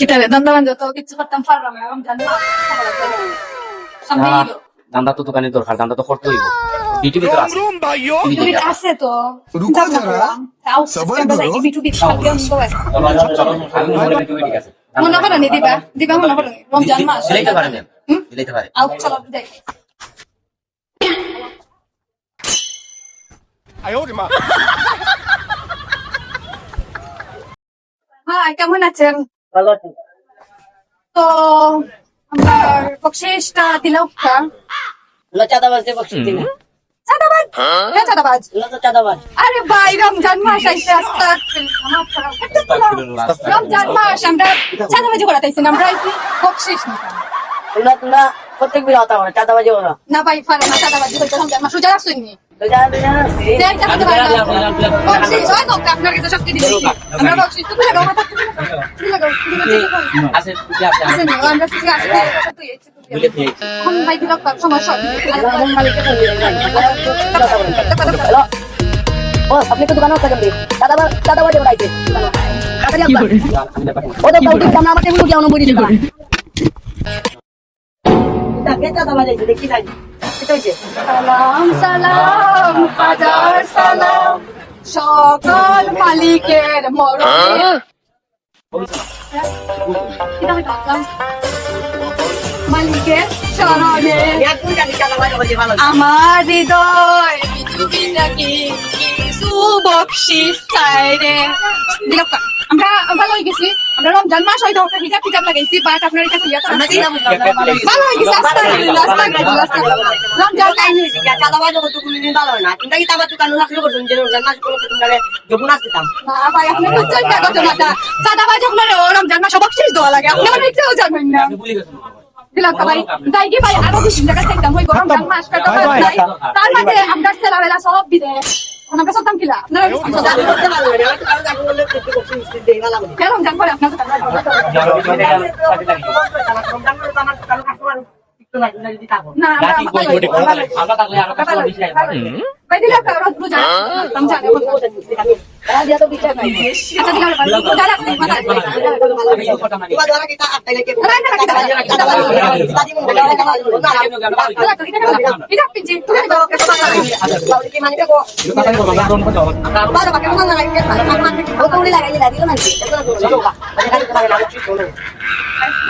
কিতাবে দন্দাবান যত কিছু করতাম পারলাম না রমজান মাস সামনে না, এলো। দান্দা তো দোকানে দরকার দান্দা তো করতে হইব তো আছে। তো রুকো যারা, মনে করি মনে নি দিবা দিবা মনে করো রমজান মাস। পারে পারে। চলো দেখ হাই কেমন আছেন? ভালো আছি তো আমার বকশিসটা দিলাম। কা লো চাঁদাবাজ দিয়ে বকশিস দিন চাঁদাবাজ? হ্যাঁ চাঁদাবাজ। চাঁদাবাজ। আরে ভাই রমজান মাস আইসে আস্তে রমজান মাস আমরা চাঁদাবাজি করাতাইছি না আমরা আইসি বকশিস নিতাম। তোমরা তোমরা প্রত্যেক বিরা হতা আমরা চাঁদাবাজি ওরা না। ভাই পারে না চাঁদাবাজি করতে রমজান মাস রোজা রাখছেন পারে হয় আপনি তো দোকানে থাকেন চাঁদাবাজ চাঁদাবাজি ওরাইছে ও তো কাউকে আমরা আমার টেবিল উঠে বই দিতে আছে দেখি সালাম সালাম হাজার সালাম। সকল মালিকের মরণে। মালিকের চরণে। আমার হৃদয় নাকি? কিছু বকশিস চাই রে। দিলাম কা। আমরা ভালো হয়ে গেছি। আমরা রমজান মাস হয়তো একটা হিজাব টিজাব লাগাইছি বাট আপনার দিলাম ভালো হয়ে গেছে। রমজান কাহিনী হয়েছে চাঁদাবাজ হতো কোনদিন ভালো হয় না। কিন্তু কি তাবার দোকান রাখলে করছেন যে রান্না করে তোমরা যখন আসতাম ভাই আপনি বুঝছেন না কত মাথা। চাঁদাবাজ আপনার রমজান মাসে বকশিস দেওয়া লাগে। আপনি মানে একটুও না। দিলাম তো ভাই। তাই কি ভাই আরও বেশি জায়গা থাকতাম ওই গরম মাস পেটা তার মাঝে আমরা সব বিদে আমরা সব কিলা? আপনারা কেন রমজান করে আপনার দোকান না আমরা ভালো হই, ভালো হই। আমরা থাকলে আরও কাছে ভালো হই, বেশি ভালো হই। ভাই দিলাম। তো রোজ রোজা রমজান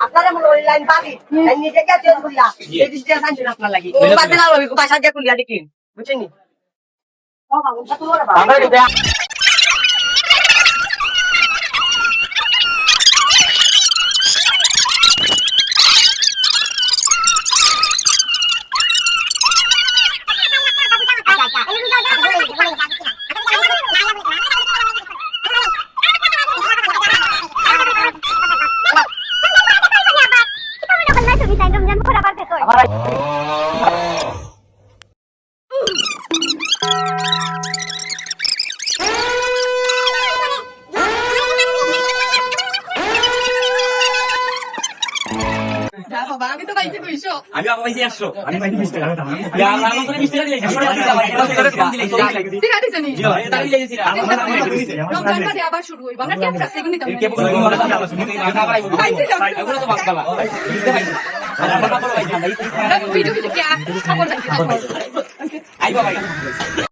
আপনারা মনে হয় লাইন পাবি লাইন নিজে কে চেঞ্জ করিয়া এই আপনার লাগি বাবা আমরা বাবা আমি আমার পাইছি 100 আমি পাইছি 20 টাকা 20 টাকা দিলে 100 টাকা দিলে ঠিক আছে নি তাড়ি লেগেছি না রমজান মাসে আবার শুরু হইব আমরা কেমন আছে এগুলো আইবা ভাই।